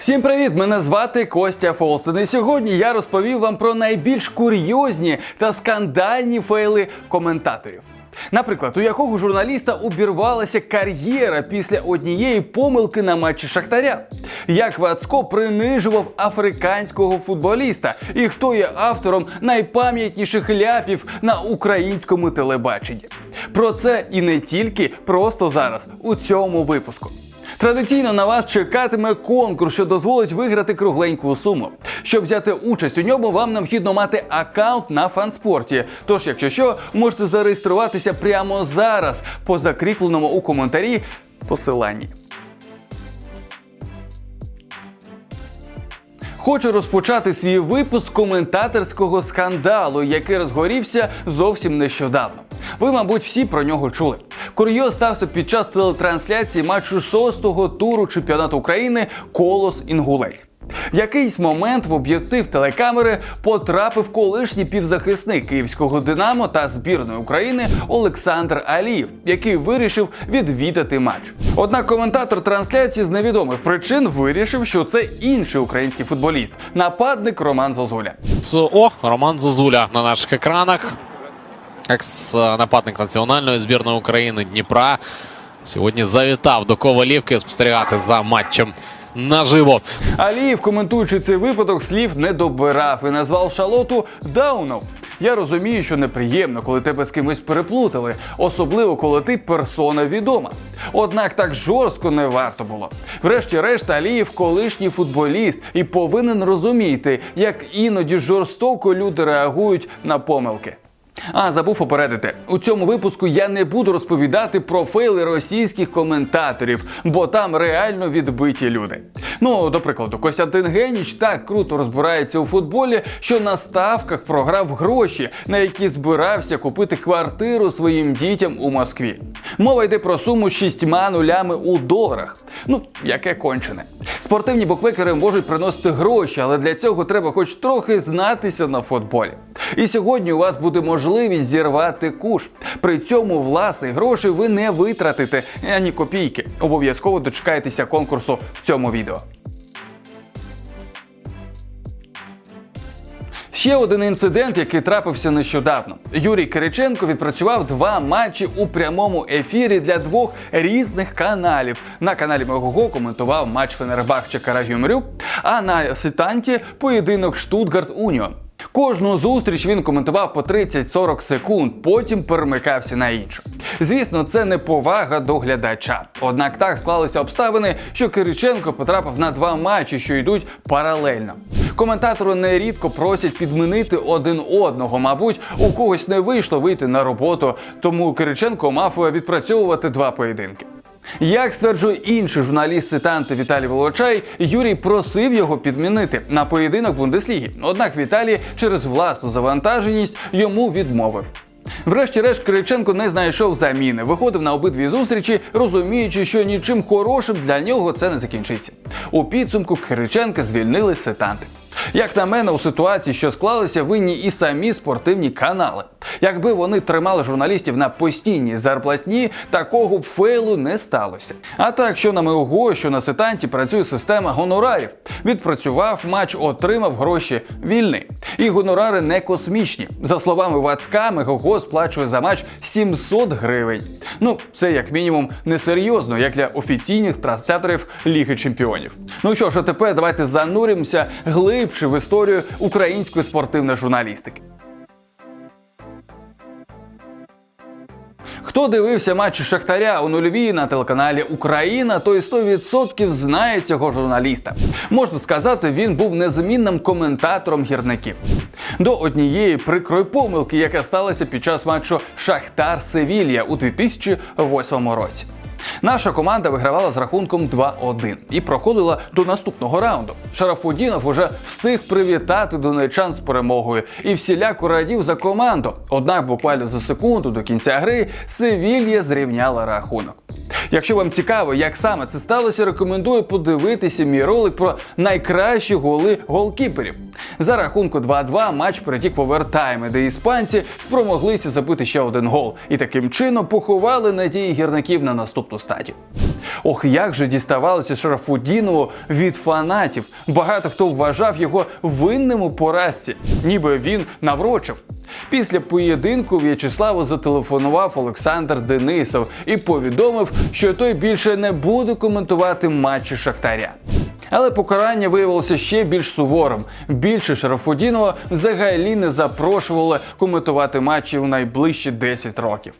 Всім привіт! Мене звати Костя Фолстен. І сьогодні я розповів вам про найбільш курйозні та скандальні фейли коментаторів. Наприклад, у якого журналіста обірвалася кар'єра після однієї помилки на матчі Шахтаря, як Вацко принижував африканського футболіста, і хто є автором найпам'ятніших ляпів на українському телебаченні. Про це і не тільки просто зараз у цьому випуску. Традиційно на вас чекатиме конкурс, що дозволить виграти кругленьку суму. Щоб взяти участь у ньому, вам необхідно мати аккаунт на фанспорті. Тож, якщо що, можете зареєструватися прямо зараз по закріпленому у коментарі посиланні. Хочу розпочати свій випуск коментаторського скандалу, який розгорівся зовсім нещодавно. Ви, мабуть, всі про нього чули. Курйоз стався під час телетрансляції матчу шостого туру чемпіонату України Колос Інгулець. В якийсь момент в об'єктив телекамери потрапив колишній півзахисник київського Динамо та збірної України Олександр Алієв, який вирішив відвідати матч. Однак коментатор трансляції з невідомих причин вирішив, що це інший український футболіст, нападник Роман Зозуля. О, Роман Зозуля на наших екранах. Екс-нападник національної збірної України Дніпра. Сьогодні завітав до Ковалівки спостерігати за матчем наживо. Алієв, коментуючи цей випадок, слів не добирав і назвав шалоту Даунов. Я розумію, що неприємно, коли тебе з кимось переплутали, особливо коли ти персона відома. Однак так жорстко не варто було. Врешті-решт, Алієв колишній футболіст і повинен розуміти, як іноді жорстоко люди реагують на помилки. А забув попередити, у цьому випуску я не буду розповідати про фейли російських коментаторів, бо там реально відбиті люди. Ну, до прикладу, Костянтин Геніч так круто розбирається у футболі, що на ставках програв гроші, на які збирався купити квартиру своїм дітям у Москві. Мова йде про суму з шістьма нулями у доларах. Ну, яке кончене. Спортивні букмекери можуть приносити гроші, але для цього треба хоч трохи знатися на футболі. І сьогодні у вас буде можливість зірвати куш. При цьому власних грошей ви не витратите ані копійки. Обов'язково дочекайтеся конкурсу в цьому відео. Ще один інцидент, який трапився нещодавно. Юрій Кириченко відпрацював два матчі у прямому ефірі для двох різних каналів. На каналі Мегого коментував матч Фенербахче Карагюмрю, а на сетанті поєдинок Штутгарт Уніон. Кожну зустріч він коментував по 30-40 секунд, потім перемикався на іншу. Звісно, це не повага до глядача. Однак так склалися обставини, що Кириченко потрапив на два матчі, що йдуть паралельно. Коментатори нерідко просять підмінити один одного. Мабуть, у когось не вийшло вийти на роботу, тому Кириченко мав відпрацьовувати два поєдинки. Як стверджує інший журналіст ситанти Віталій Волочай, Юрій просив його підмінити на поєдинок Бундесліги. Однак Віталій через власну завантаженість йому відмовив. Врешті-решт Кириченко не знайшов заміни, виходив на обидві зустрічі, розуміючи, що нічим хорошим для нього це не закінчиться. У підсумку Кириченка звільнили сетанти. Як на мене, у ситуації, що склалися, винні і самі спортивні канали. Якби вони тримали журналістів на постійній зарплатні, такого б фейлу не сталося. А так, що на МОГО, що на сетанті працює система гонорарів. Відпрацював матч, отримав гроші вільний. І гонорари не космічні. За словами Вацка, МГО сплачує за матч 700 гривень. Ну, це як мінімум несерйозно, як для офіційних трансляторів Ліги Чемпіонів. Ну що ж, а тепер давайте зануримося глибше в історію української спортивної журналістики. Хто дивився матчі Шахтаря у нульовій на телеканалі Україна, той 100% знає цього журналіста. Можна сказати, він був незмінним коментатором гірників. До однієї прикрої помилки, яка сталася під час матчу Шахтар Севілья у 2008 році. Наша команда вигравала з рахунком 2-1 і проходила до наступного раунду. Шарафудінов уже встиг привітати донечан з перемогою і всіляко радів за команду. Однак буквально за секунду до кінця гри Севілья зрівняла рахунок. Якщо вам цікаво, як саме це сталося, рекомендую подивитися мій ролик про найкращі голи голкіперів. За рахунку 2-2 матч перетік в овертайми, де іспанці спромоглися забити ще один гол і таким чином поховали надії гірників на наступну стадію. Ох, як же діставалося Шарафудінову від фанатів. Багато хто вважав його винним у поразці, ніби він наврочив. Після поєдинку В'ячеславу зателефонував Олександр Денисов і повідомив, що той більше не буде коментувати матчі Шахтаря. Але покарання виявилося ще більш суворим. Більше Шарафудінова взагалі не запрошували коментувати матчі у найближчі 10 років.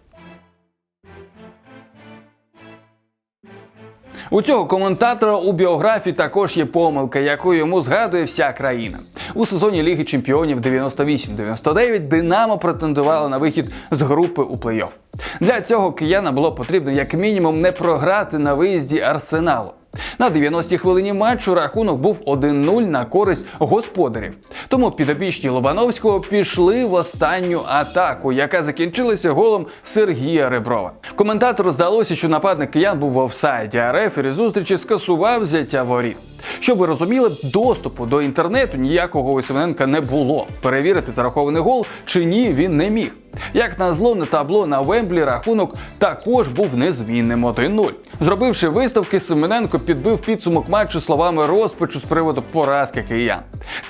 У цього коментатора у біографії також є помилка, яку йому згадує вся країна. У сезоні Ліги Чемпіонів 98-99 Динамо претендувало на вихід з групи у плей-офф. Для цього кияна було потрібно як мінімум не програти на виїзді Арсеналу. На 90-й хвилині матчу рахунок був 1-0 на користь господарів. Тому підопічні Лобановського пішли в останню атаку, яка закінчилася голом Сергія Реброва. Коментатору здалося, що нападник киян був в офсайді, а рефері зустрічі скасував взяття воріт. Щоб ви розуміли, доступу до інтернету ніякого у Семененка не було. Перевірити зарахований гол чи ні він не міг. Як назло на табло на Вемблі рахунок також був незмінним 1-0. Зробивши виставки, Семененко підбив підсумок матчу словами розпачу з приводу поразки киян.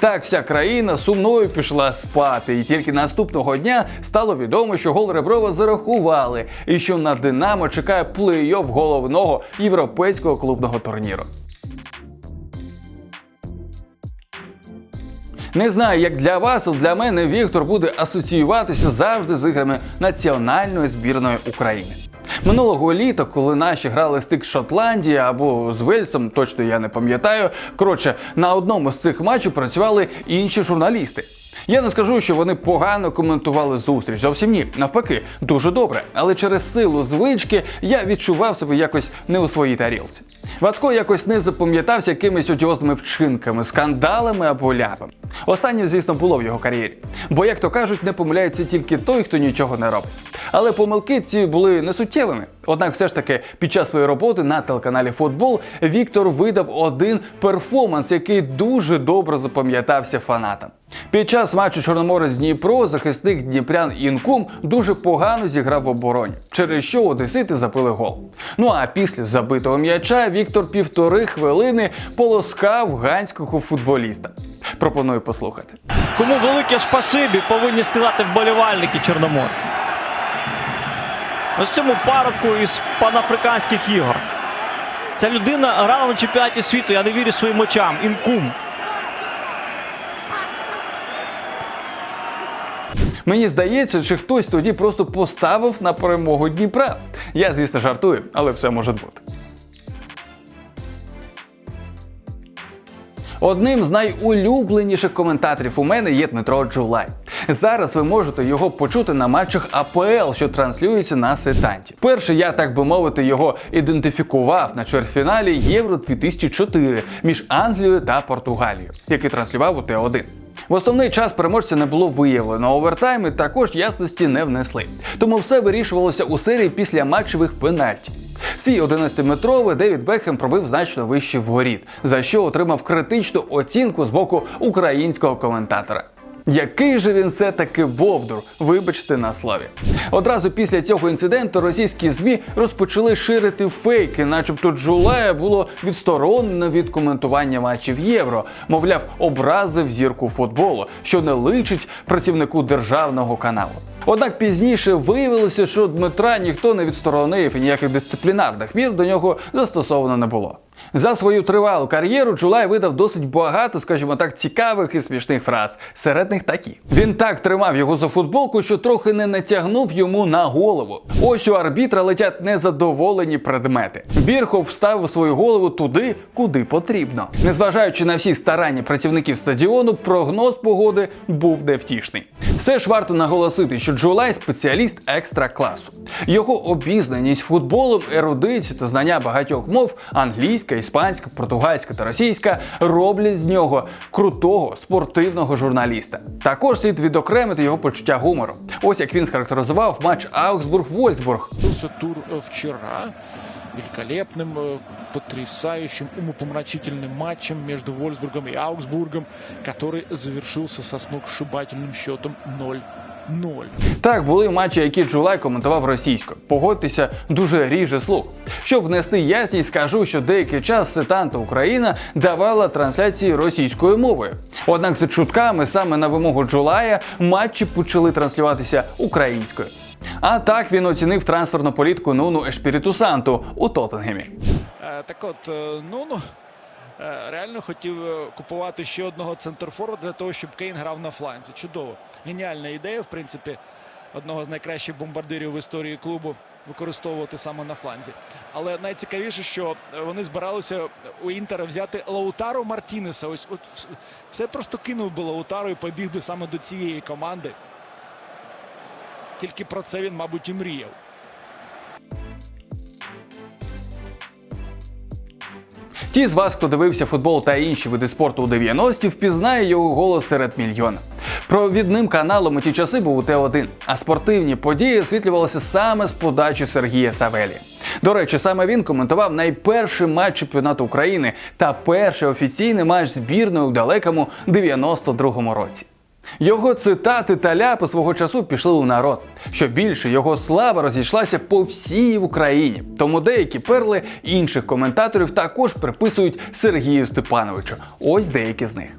Так вся країна сумною пішла спати, і тільки наступного дня стало відомо, що гол Реброва зарахували, і що на Динамо чекає плей-офф головного європейського клубного турніру. Не знаю, як для вас, але для мене Віктор буде асоціюватися завжди з іграми національної збірної України. Минулого літа, коли наші грали стик з Шотландії або з Вельсом, точно я не пам'ятаю. Коротше, на одному з цих матчів працювали інші журналісти. Я не скажу, що вони погано коментували зустріч. Зовсім ні, навпаки, дуже добре. Але через силу звички я відчував себе якось не у своїй тарілці. Вацко якось не запам'ятався якимись одіозними вчинками, скандалами або ляпами. Останнє, звісно, було в його кар'єрі. Бо, як то кажуть, не помиляється тільки той, хто нічого не робить. Але помилки ці були несуттєвими. Однак, все ж таки, під час своєї роботи на телеканалі Футбол Віктор видав один перформанс, який дуже добре запам'ятався фанатам. Під час матчу Чорноморець Дніпро захисник Дніпрян Інкум дуже погано зіграв в обороні, через що одесити забили гол. Ну а після забитого м'яча Віктор півтори хвилини полоскав ганського футболіста. Пропоную послухати. Кому велике спасибі повинні сказати вболівальники чорноморці. Ось цьому парубку із панафриканських ігор. Ця людина грала на чемпіонаті світу, я не вірю своїм очам. Інкум. Мені здається, чи хтось тоді просто поставив на перемогу Дніпра. Я, звісно, жартую, але все може бути. Одним з найулюбленіших коментаторів у мене є Дмитро Джулай. Зараз ви можете його почути на матчах АПЛ, що транслюються на сетанті. Перше, я так би мовити, його ідентифікував на чвертьфіналі Євро 2004 між Англією та Португалією, який транслював у Т1. В основний час переможця не було виявлено. Овертайми також ясності не внесли. Тому все вирішувалося у серії після матчевих пенальтів. Свій 11-метровий Девід Бекхем пробив значно вище вгоріт, за що отримав критичну оцінку з боку українського коментатора. Який же він все таки бовдур, вибачте на слові. Одразу після цього інциденту російські змі розпочали ширити фейки, начебто Джулая було відсторонено від коментування матчів євро, мовляв, образив зірку футболу, що не личить працівнику державного каналу. Однак пізніше виявилося, що Дмитра ніхто не відсторонив і ніяких дисциплінарних мір до нього застосовано не було. За свою тривалу кар'єру Джулай видав досить багато, скажімо так, цікавих і смішних фраз. Серед них такі. Він так тримав його за футболку, що трохи не натягнув йому на голову. Ось у арбітра летять незадоволені предмети. Бірхов вставив свою голову туди, куди потрібно. Незважаючи на всі старання працівників стадіону, прогноз погоди був невтішний. Все ж варто наголосити, що Джулай спеціаліст екстра класу. Його обізнаність футболом, ерудиція та знання багатьох мов англійська, іспанська, португальська та російська роблять з нього крутого спортивного журналіста. Також слід відокремити його почуття гумору. Ось як він схарактеризував матч Аугсбург-Вольсбург. Начался тур э, вчера великолепным, э, потрясающим, умопомрачительным матчем между Вольсбургом и Аугсбургом, который завершился со сногсшибательным счетом ноль. Так, були матчі, які Джулай коментував російською. Погодьтеся, дуже ріже слух. Щоб внести ясність, скажу, що деякий час сетанта Україна давала трансляції російською мовою. Однак за чутками саме на вимогу Джулая матчі почали транслюватися українською. А так він оцінив трансферну політику Нуну Ешпіріту Санту у Тоттенгемі. Е, Так от, е, ну ну. е, Реально хотів купувати ще одного центрфору для того, щоб Кейн грав на фланзі. Чудово. Геніальна ідея, в принципі, одного з найкращих бомбардирів в історії клубу використовувати саме на фланзі. Але найцікавіше, що е, вони збиралися у Інтера взяти Лаутаро Мартінеса. Ось от все просто кинув би Лаутаро і побіг би саме до цієї команди. Тільки про це він, мабуть, і мріяв. Ті з вас, хто дивився футбол та інші види спорту у 90-ті, впізнає його голос серед мільйона. Провідним каналом у ті часи був УТ1, а спортивні події освітлювалися саме з подачі Сергія Савелі. До речі, саме він коментував найперший матч чемпіонату України та перший офіційний матч збірної у далекому 92-му році. Його цитати та ляпи свого часу пішли у народ. Що більше, його слава розійшлася по всій Україні. Тому деякі перли інших коментаторів також приписують Сергію Степановичу. Ось деякі з них.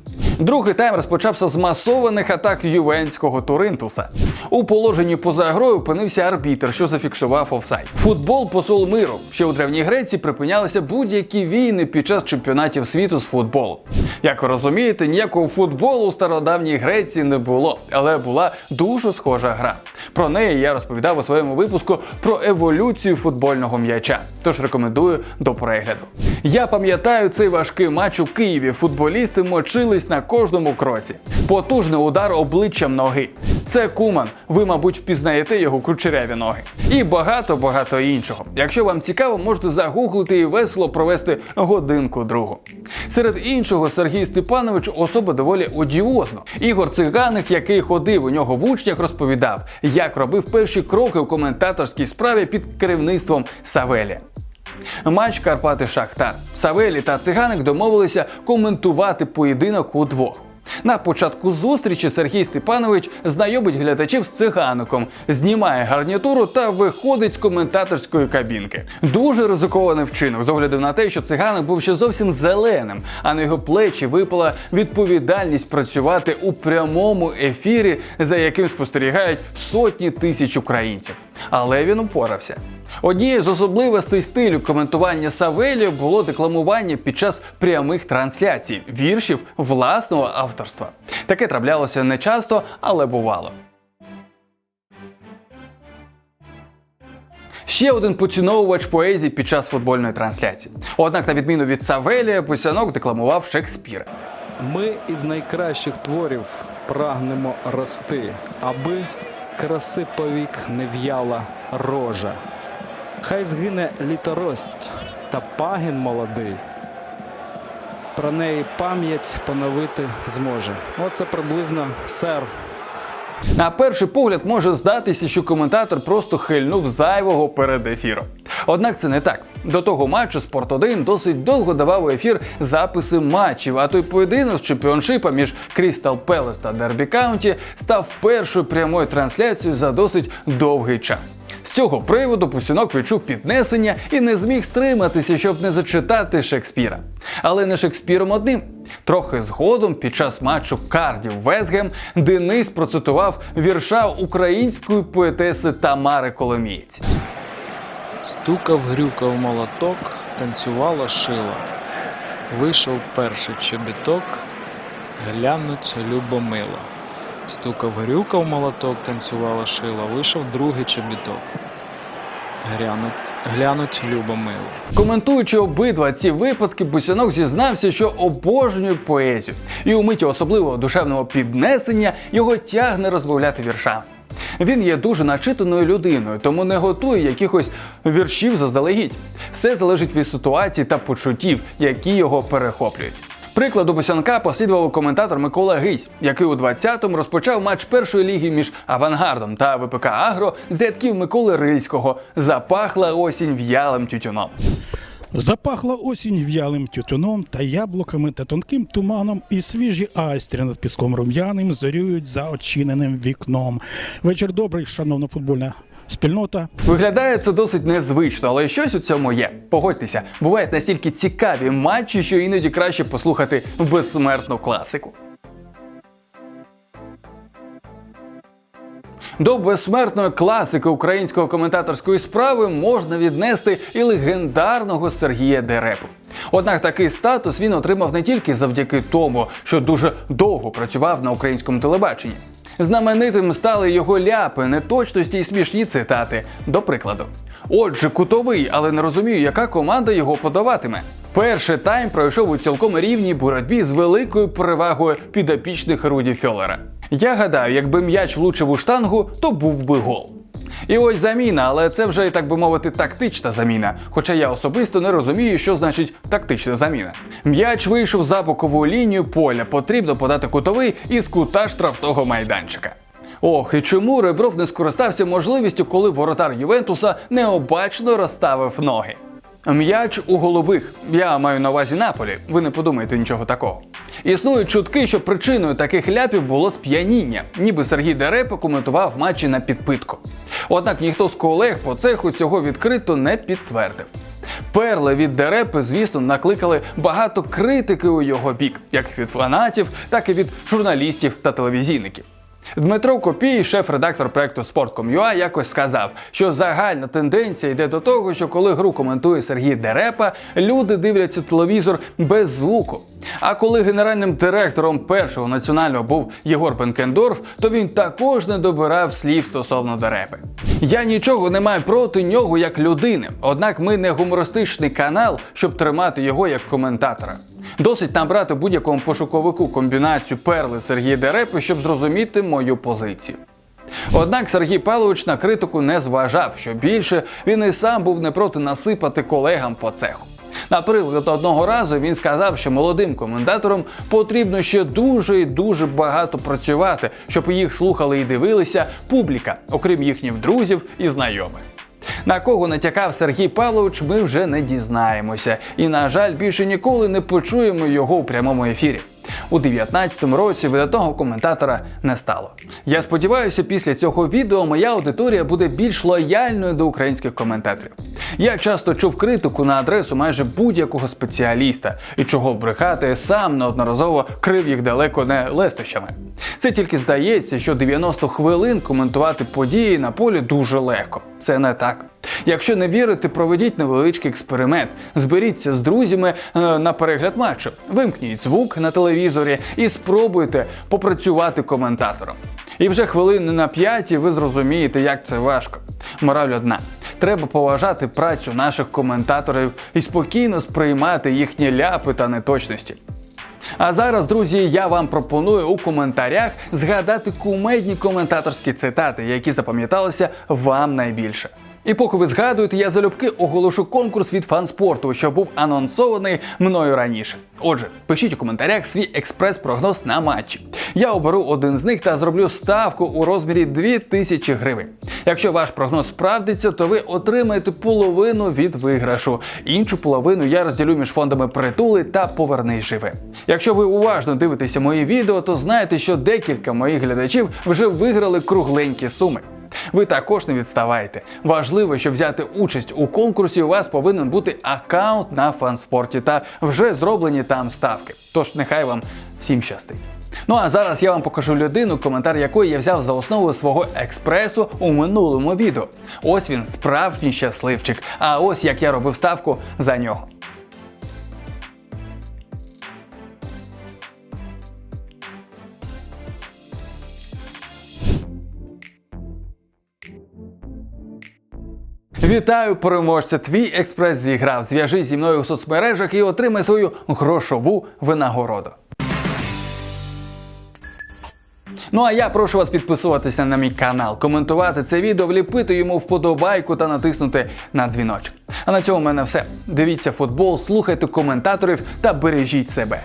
Другий тайм розпочався з масованих атак ювенського Туринтуса. У положенні поза грою опинився арбітр, що зафіксував офсайд. Футбол посол миру. Ще у древній Греції припинялися будь-які війни під час чемпіонатів світу з футболу. Як ви розумієте, ніякого футболу у стародавній Греції не було, але була дуже схожа гра. Про неї я розповідав у своєму випуску про еволюцію футбольного м'яча. Тож рекомендую до перегляду. Я пам'ятаю цей важкий матч у Києві. Футболісти мочились на кожному кроці. Потужний удар обличчям ноги. Це Куман. Ви, мабуть, впізнаєте його кучеряві ноги. І багато багато іншого. Якщо вам цікаво, можете загуглити і весело провести годинку другу. Серед іншого, Сергій Степанович особа доволі одіозна. Ігор Циганик, який ходив у нього в учнях, розповідав, як робив перші кроки у коментаторській справі під керівництвом Савелія. Матч Карпати Шахтар. Савелі та Циганик домовилися коментувати поєдинок удвох. На початку зустрічі Сергій Степанович знайомить глядачів з цигаником, знімає гарнітуру та виходить з коментаторської кабінки. Дуже ризикований вчинок з огляду на те, що циганик був ще зовсім зеленим, а на його плечі випала відповідальність працювати у прямому ефірі, за яким спостерігають сотні тисяч українців. Але він упорався. Однією з особливостей стилю коментування Савелію було декламування під час прямих трансляцій віршів власного авторства. Таке траплялося не часто, але бувало. Ще один поціновувач поезії під час футбольної трансляції. Однак, на відміну від Савелія, Босянок декламував Шекспіра. Ми із найкращих творів прагнемо рости, аби краси повік не в'яла рожа. Хай згине літорость та пагін молодий. Про неї пам'ять поновити зможе. Оце приблизно сер На перший погляд може здатися, що коментатор просто хильнув зайвого перед ефіром. Однак це не так. До того матчу Спорт 1 досить довго давав у ефір записи матчів, а той поєдинок з чемпіоншипа між Крістал Пелес та Дербі Каунті став першою прямою трансляцією за досить довгий час. З цього приводу Пусінок відчув піднесення і не зміг стриматися, щоб не зачитати Шекспіра. Але не Шекспіром одним. Трохи згодом, під час матчу Кардів Весгем, Денис процитував вірша української поетеси Тамари Коломієць. Стукав, грюкав молоток, танцювала шила. Вийшов перший чобіток, глянуть любомила. Стукав, грюкав молоток, танцювала шила. Вийшов другий чобіток. Глянуть, глянуть любомила. Коментуючи обидва ці випадки, Бусянок зізнався, що обожнює поезію, і у миті особливого душевного піднесення його тягне розмовляти віршами. Він є дуже начитаною людиною, тому не готує якихось віршів заздалегідь. Все залежить від ситуації та почуттів, які його перехоплюють. Прикладу Босянка послідував коментатор Микола Гись, який у 20-му розпочав матч першої ліги між Авангардом та ВПК Агро з рядків Миколи Рильського. Запахла осінь в'ялим тютюном. Запахла осінь в'ялим тютюном та яблуками та тонким туманом, і свіжі айстри над піском рум'яним зорюють за очиненим вікном. Вечір добрий, шановна футбольна спільнота. Виглядає це досить незвично, але щось у цьому є. Погодьтеся, бувають настільки цікаві матчі, що іноді краще послухати безсмертну класику. До безсмертної класики української коментаторської справи можна віднести і легендарного Сергія Дерепу. Однак такий статус він отримав не тільки завдяки тому, що дуже довго працював на українському телебаченні. Знаменитим стали його ляпи, неточності і смішні цитати. До прикладу. Отже, кутовий, але не розумію, яка команда його подаватиме. Перший тайм пройшов у цілком рівній боротьбі з великою перевагою підопічних Руді Фьолера. Я гадаю, якби м'яч влучив у штангу, то був би гол. І ось заміна, але це вже так би мовити тактична заміна. Хоча я особисто не розумію, що значить тактична заміна. М'яч вийшов за бокову лінію поля. Потрібно подати кутовий із кута штрафного майданчика. Ох, і чому Ребров не скористався можливістю, коли воротар Ювентуса необачно розставив ноги? М'яч у голубих. Я маю на увазі Наполі. Ви не подумайте нічого такого. Існують чутки, що причиною таких ляпів було сп'яніння, ніби Сергій Дерепа коментував матчі на підпитку. Однак ніхто з колег по цеху цього відкрито не підтвердив. Перли від Дерепи, звісно, накликали багато критики у його бік, як від фанатів, так і від журналістів та телевізійників. Дмитро Копій, шеф-редактор проекту Sport.com.ua, якось сказав, що загальна тенденція йде до того, що коли гру коментує Сергій Дерепа, люди дивляться телевізор без звуку. А коли генеральним директором першого національного був Єгор Бенкендорф, то він також не добирав слів стосовно Дерепи. Я нічого не маю проти нього як людини, однак ми не гумористичний канал, щоб тримати його як коментатора. Досить набрати будь-якому пошуковику комбінацію перли Сергія Дерепи, щоб зрозуміти мою позицію. Однак Сергій Павлович на критику не зважав, що більше він і сам був не проти насипати колегам по цеху. Наприклад, одного разу він сказав, що молодим коментаторам потрібно ще дуже і дуже багато працювати, щоб їх слухали і дивилися публіка, окрім їхніх друзів і знайомих. На кого натякав Сергій Павлович, ми вже не дізнаємося, і, на жаль, більше ніколи не почуємо його у прямому ефірі. У 19-му році видатного коментатора не стало. Я сподіваюся, після цього відео моя аудиторія буде більш лояльною до українських коментаторів. Я часто чув критику на адресу майже будь-якого спеціаліста, і чого брехати сам неодноразово крив їх далеко не лестощами. Це тільки здається, що 90 хвилин коментувати події на полі дуже легко. Це не так. Якщо не вірите, проведіть невеличкий експеримент. Зберіться з друзями е, на перегляд матчу, вимкніть звук на телевізорі і спробуйте попрацювати коментатором. І вже хвилини на п'яті ви зрозумієте, як це важко. Мораль одна: треба поважати працю наших коментаторів і спокійно сприймати їхні ляпи та неточності. А зараз, друзі, я вам пропоную у коментарях згадати кумедні коментаторські цитати, які запам'яталися вам найбільше. І поки ви згадуєте, я залюбки оголошу конкурс від фанспорту, що був анонсований мною раніше. Отже, пишіть у коментарях свій експрес-прогноз на матчі. Я оберу один з них та зроблю ставку у розмірі 2000 гривень. Якщо ваш прогноз справдиться, то ви отримаєте половину від виграшу. Іншу половину я розділю між фондами притули та повернись живе. Якщо ви уважно дивитеся мої відео, то знаєте, що декілька моїх глядачів вже виграли кругленькі суми. Ви також не відставайте. Важливо, щоб взяти участь у конкурсі, у вас повинен бути аккаунт на фанспорті та вже зроблені там ставки. Тож нехай вам всім щастить. Ну а зараз я вам покажу людину, коментар якої я взяв за основу свого експресу у минулому відео. Ось він, справжній щасливчик. А ось як я робив ставку за нього. Вітаю, переможця! Твій експрес зіграв. Зв'яжись зі мною у соцмережах і отримай свою грошову винагороду. Ну а я прошу вас підписуватися на мій канал, коментувати це відео, вліпити йому вподобайку та натиснути на дзвіночок. А на цьому в мене все. Дивіться футбол, слухайте коментаторів та бережіть себе.